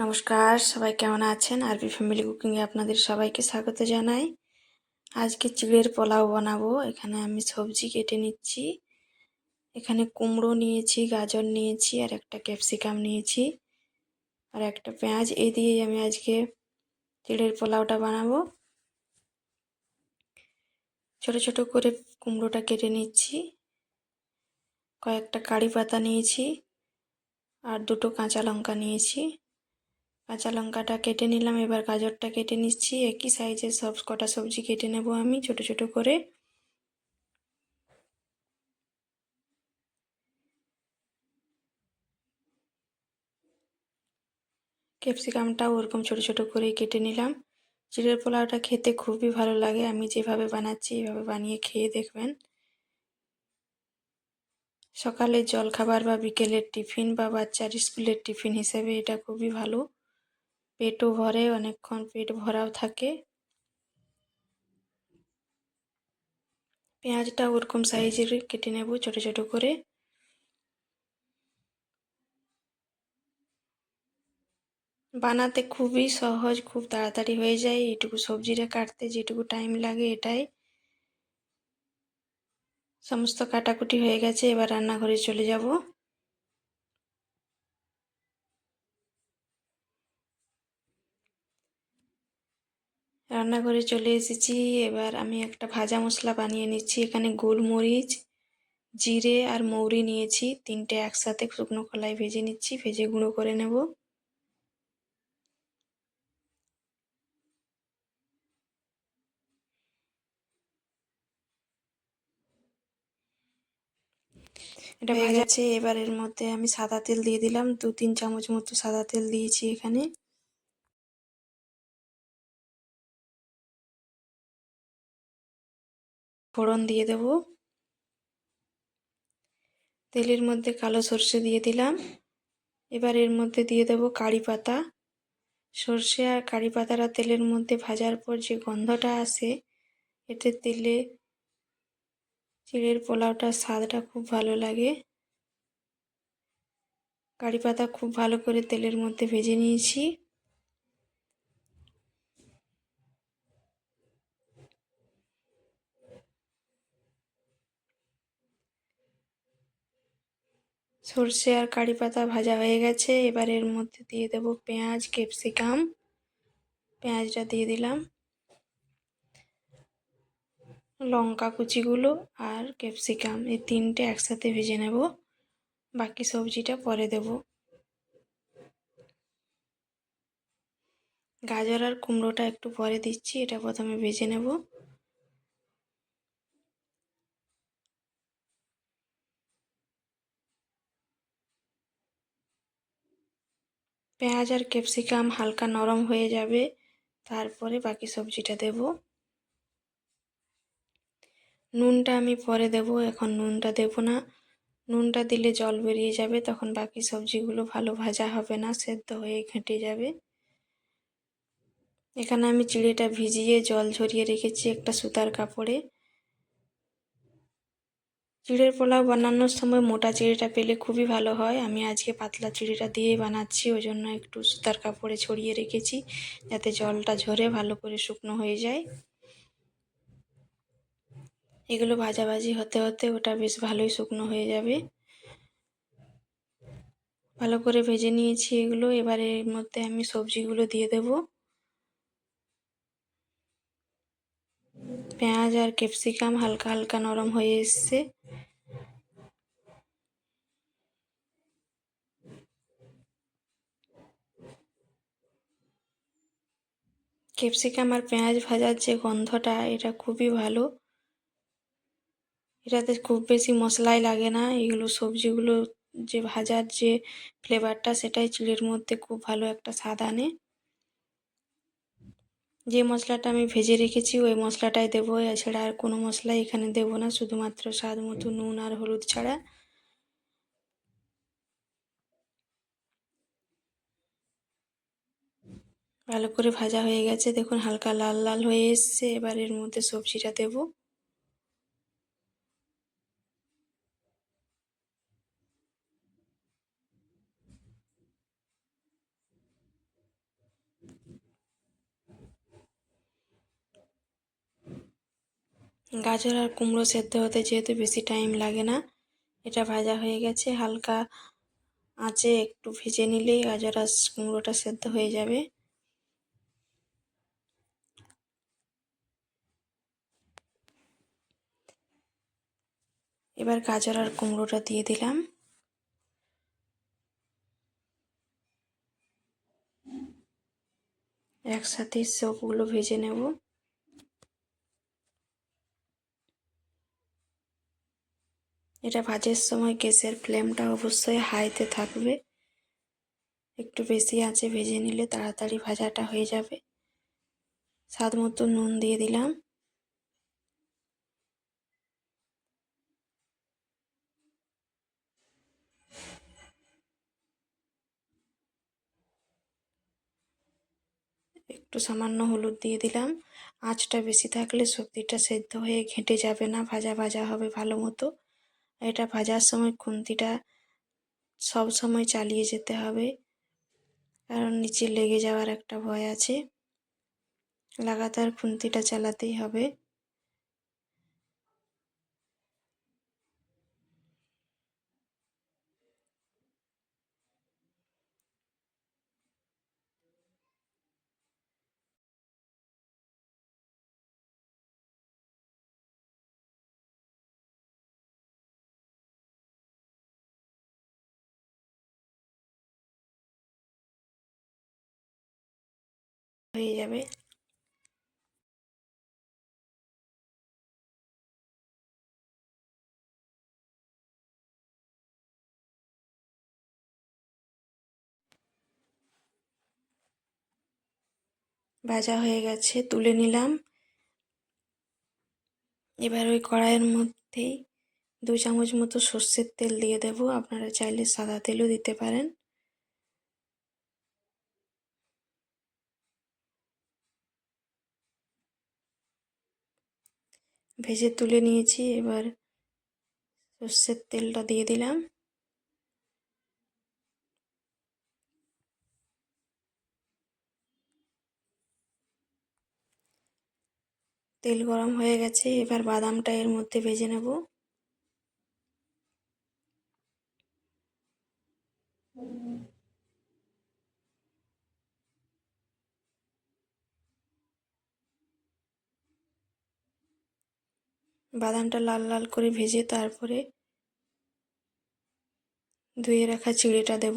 নমস্কার, সবাই কেমন আছেন? আরবি ফ্যামিলি কুকিংয়ে আপনাদের সবাইকে স্বাগত জানাই। আজকে চিড়ের পোলাও বানাবো। এখানে আমি সবজি কেটে নিচ্ছি। এখানে কুমড়ো নিয়েছি, গাজর নিয়েছি, আর একটা ক্যাপসিকাম নিয়েছি, আর একটা পেঁয়াজ। এই দিয়েই আমি আজকে চিড়ের পোলাওটা বানাবো। ছোট ছোট করে কুমড়োটা কেটে নিচ্ছি। কয়েকটা কারি পাতা নিয়েছি, আর দুটো কাঁচা লঙ্কা নিয়েছি। কাঁচা লঙ্কাটা কেটে নিলাম, এবার গাজরটা কেটে নিচ্ছি। একই সাইজের সব কটা সবজি কেটে নেব আমি, ছোট ছোট করে। ক্যাপসিকামটাও ওরকম ছোট ছোট করে কেটে নিলাম। চিড়ের পোলাওটা খেতে খুবই ভালো লাগে, আমি যেভাবে বানাচ্ছি এভাবে বানিয়ে খেয়ে দেখবেন। সকালের জলখাবার বা বিকেলের টিফিন বা বাচ্চার স্কুলের টিফিন হিসেবে এটা খুবই ভালো। পেটও ভরে, অনেকক্ষণ পেট ভরাও থাকে। পেঁয়াজটা ওরকম সাইজের কেটে নেব, ছোট ছোট করে। বানাতে খুবই সহজ, খুব তাড়াতাড়ি হয়ে যায়। এটুকু সবজিটা কাটতে যেটুকু টাইম লাগে এটাই। সমস্ত কাটাকুটি হয়ে গেছে, এবার রান্নাঘরে চলে যাব। রান্নাঘরে চলে এসেছি। এবার আমি একটা ভাজা মশলা বানিয়ে নিচ্ছি। এখানে গোলমরিচ জিরে আর মৌরি নিয়েছি। তিনটে একসাথে শুকনো কলাই ভেজে নিচ্ছি। ভেজে গুঁড়ো করে নেব। এটা গেছে। এবার এর মধ্যে আমি সাদা তেল দিয়ে দিলাম। দু তিন চামচ মতো সাদা তেল দিয়েছি এখানে। ফোড়ন দিয়ে দেব। তেলের মধ্যে কালো সর্ষে দিয়ে দিলাম। এবার এর মধ্যে দিয়ে দেব কারি পাতা। সর্ষে আর কারি পাতাটা তেলের মধ্যে ভাজার পর যে গন্ধটা আসে, এতে তেলে চিড়ের পোলাওটার স্বাদটা খুব ভালো লাগে। কারি পাতা খুব ভালো করে তেলের মধ্যে ভেজে নিয়েছি। সর্ষে আর কারি পাতা ভাজা হয়ে গেছে। এবার এর মধ্যে দিয়ে দেব পেঁয়াজ, ক্যাপসিকাম। পেঁয়াজটা দিয়ে দিলাম। লঙ্কা কুচিগুলো আর ক্যাপসিকাম এই তিনটে একসাথে ভেজে নেব। বাকি সবজিটা পরে দেব। গাজর আর কুমড়োটা একটু পরে দিচ্ছি, এটা প্রথমে ভেজে নেব। পেঁয়াজ আর ক্যাপসিকাম হালকা নরম হয়ে যাবে। তারপরে বাকি সবজিটা দেব। নুনটা আমি পরে দেব, এখন নুনটা দেব না। নুনটা দিলে জল বেরিয়ে যাবে, তখন বাকি সবজিগুলো ভালো ভাজা হবে না, সেদ্ধ হয়ে ঘেঁটে যাবে। এখানে আমি চিড়েটা ভিজিয়ে জল ঝরিয়ে রেখেছি একটা সুতার কাপড়ে। চিড়ের পোলাও বানানোর সময় মোটা চিড়েটা পেলে খুবই ভালো হয়। আমি আজকে পাতলা চিড়েটা দিয়েই বানাচ্ছি ওই জন্য একটু সুতার কাপড়ে ছড়িয়ে রেখেছি যাতে জলটা ঝরে ভালো করে শুকনো হয়ে যায়। এগুলো ভাজাভাজি হতে হতে ওটা বেশ ভালোই শুকনো হয়ে যাবে। ভালো করে ভেজে নিয়েছি এগুলো, এবারে এর মধ্যে আমি সবজিগুলো দিয়ে দেব। পেঁয়াজ আর ক্যাপসিকাম হালকা হালকা নরম হয়ে এসছে। ক্যাপসিকাম আর পেঁয়াজ ভাজার যে গন্ধটা, এটা খুবই ভালো। এটাতে খুব বেশি মশলাই লাগে না। এগুলো সবজিগুলো যে ভাজার যে ফ্লেভারটা, সেটাই চিড়ের মধ্যে খুব ভালো একটা স্বাদ আনে। যে মশলাটা আমি ভেজে রেখেছি, ওই মশলাটাই দেবো। এছাড়া আর কোনো মশলাই এখানে দেবো না। শুধুমাত্র স্বাদ মতো নুন আর হলুদ ছাড়া। ভালো করে ভাজা হয়ে গেছে। দেখুন, হালকা লাল লাল হয়ে এসছে। এবার এর মধ্যে সবজিটা দেব। গাজর আর কুমড়ো সেদ্ধ হতে যেহেতু বেশি টাইম লাগে না, এটা ভাজা হয়ে গেছে। হালকা আঁচে একটু ভেজে নিলেই গাজর আর কুমড়োটা সেদ্ধ হয়ে যাবে। এবার গাজর আর কুমড়োটা দিয়ে দিলাম। একসাথে সবগুলো ভেজে নেব। এটা ভাজের সময় গ্যাসের ফ্লেমটা অবশ্যই হাইতে থাকবে। একটু বেশি আছে ভেজে নিলে তাড়াতাড়ি ভাজাটা হয়ে যাবে। স্বাদ মতো নুন দিয়ে দিলাম। একটু সামান্য হলুদ দিয়ে দিলাম। আঁচটা বেশি থাকলে সবজিটা সেদ্ধ হয়ে ঘেঁটে যাবে না, ভাজা ভাজা হবে ভালো মতো। এটা ভাজার সময় খুন্তিটা সব সময় চালিয়ে যেতে হবে। কারণ নিচে লেগে যাওয়ার একটা ভয় আছে। লাগাতার খুন্তিটা চালাতেই হবে। হয়ে যাবে। ভাজা হয়ে গেছে, তুলে নিলাম। এবার ওই কড়াইয়ের মধ্যেই দু চামচ মতো সর্ষের তেল দিয়ে দেব। আপনারা চাইলে সাদা তেলও দিতে পারেন। ভেজে তুলে নিয়েছি, এবার সর্ষের তেলটা দিয়ে দিলাম। তেল গরম হয়ে গেছে, এবার বাদামটা এর মধ্যে ভেজে নেব। বাদামটা লাল লাল করে ভেজে তারপরে ধুয়ে রাখা চিড়েটা দেব।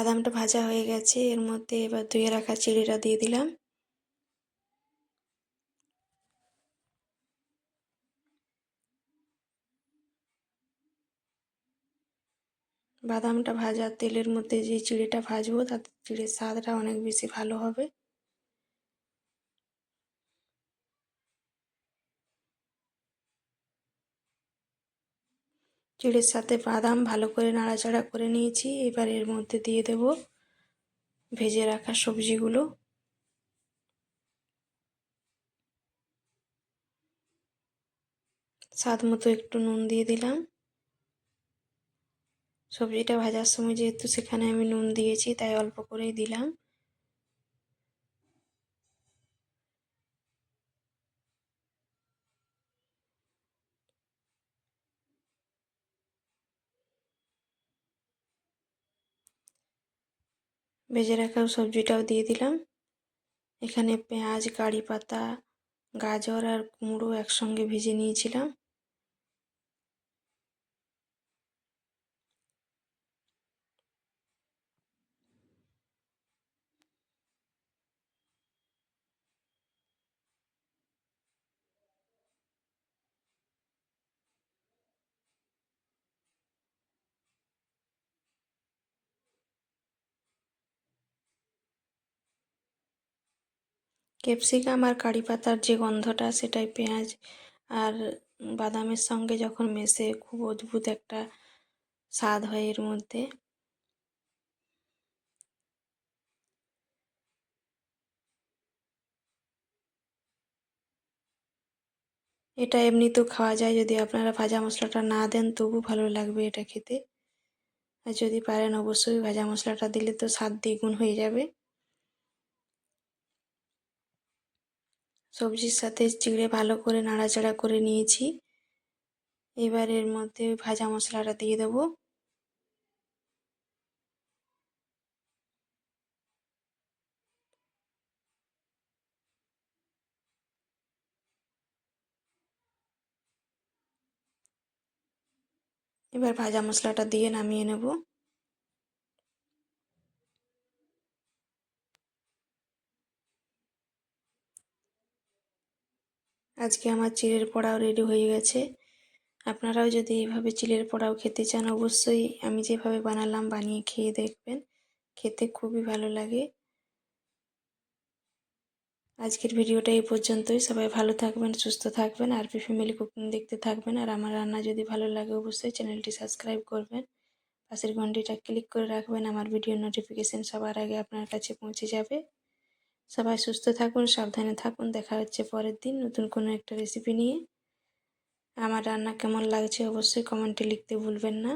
বাদামটা ভাজা হয়ে গেছে। এর মধ্যে এবার ধুয়ে রাখা চিড়িটা দিয়ে দিলাম। বাদামটা ভাজা তেলের মধ্যে যে চিড়িটা ভাজবো, তাতে চিড়ের স্বাদটা অনেক বেশি ভালো হবে। চিড়ের সাথে বাদাম ভালো করে নাড়াচাড়া করে নিয়েছি। এবার এর মধ্যে দিয়ে দেব ভেজে রাখা সবজিগুলো। স্বাদ মতো একটু নুন দিয়ে দিলাম। সবজিটা ভাজার সময় যেহেতু সেখানে আমি নুন দিয়েছি, তাই অল্প করেই দিলাম। ভেজে রাখা সবজিটাও দিয়ে দিলাম। এখানে পেঁয়াজ, কারি পাতা, গাজর আর কুমড়ো একসঙ্গে ভেজে নিয়েছিলাম। ক্যাপসিকাম আর কারি পাতার যে গন্ধটা, সেটাই পেঁয়াজ আর বাদামের সঙ্গে যখন মেশে, খুব অদ্ভুত একটা স্বাদ হয় এর মধ্যে। এটা এমনিতেও খাওয়া যায়, যদি আপনারা ভাজা মশলাটা না দেন, তবু ভালো লাগবে এটা খেতে। আর যদি পারেন, অবশ্যই ভাজা মশলাটা দিলে তো স্বাদ দ্বিগুণ হয়ে যাবে। সবজির সাথে চিড়ে ভালো করে নাড়াচাড়া করে নিয়েছি। এবার এর মধ্যে ভাজা মশলাটা দিয়ে দেবো। এবার ভাজা মশলাটা দিয়ে নামিয়ে নেব। আজকে আমার চিলের পোড়াও রেডি হয়ে গেছে। আপনারাও যদি এইভাবে চিলের পোড়াও খেতে চান, অবশ্যই আমি যেভাবে বানালাম বানিয়ে খেয়ে দেখবেন। খেতে খুবই ভালো লাগে। আজকের ভিডিওটা এই পর্যন্তই। সবাই ভালো থাকবেন, সুস্থ থাকবেন, আর আরপি ফ্যামিলি কুকিং দেখতে থাকবেন। আর আমার রান্না যদি ভালো লাগে, অবশ্যই চ্যানেলটি সাবস্ক্রাইব করবেন। পাশের ঘন্টিটা ক্লিক করে রাখবেন। আমার ভিডিও নোটিফিকেশান সবার আগে আপনার কাছে পৌঁছে যাবে। সবাই সুস্থ থাকুন, সাবধানে থাকুন। দেখা হচ্ছে পরের দিন নতুন কোনো একটা রেসিপি নিয়ে। আমার রান্না কেমন লাগছে অবশ্যই কমেন্টে লিখতে ভুলবেন না।